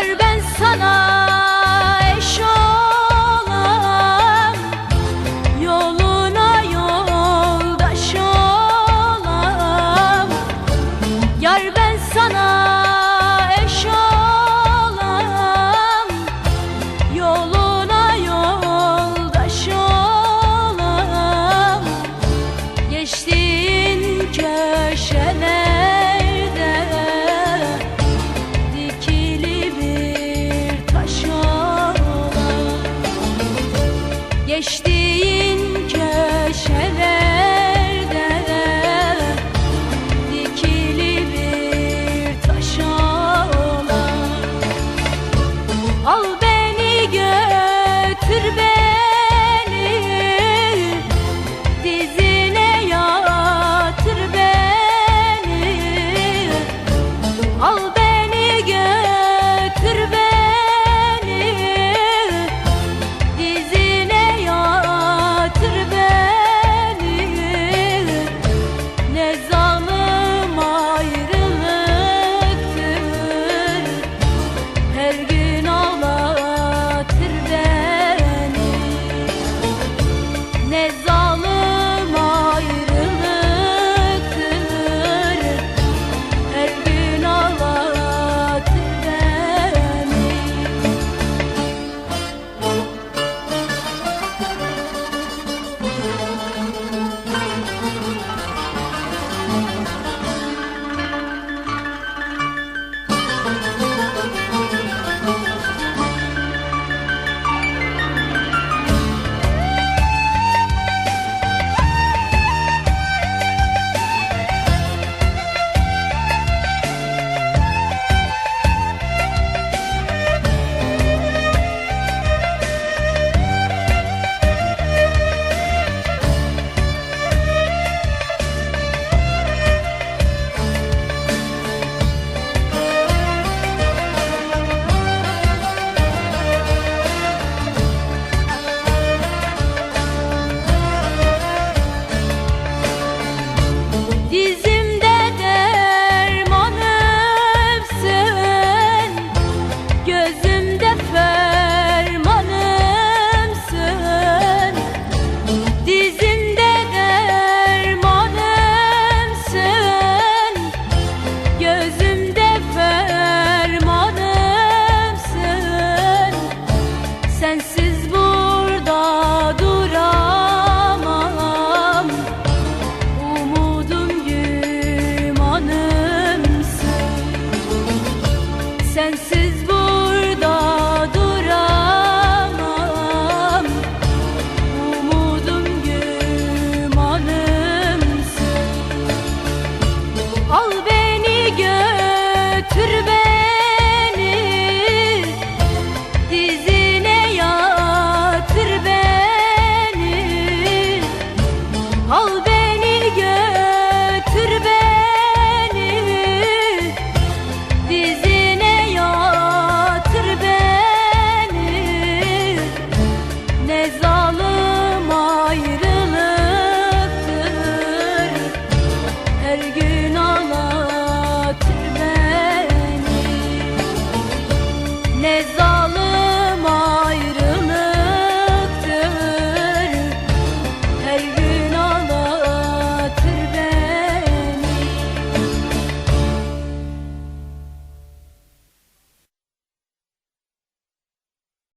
kadar ben sana eş olam Yoluna yoldaş olam. Yar ben sana eş olam Yoluna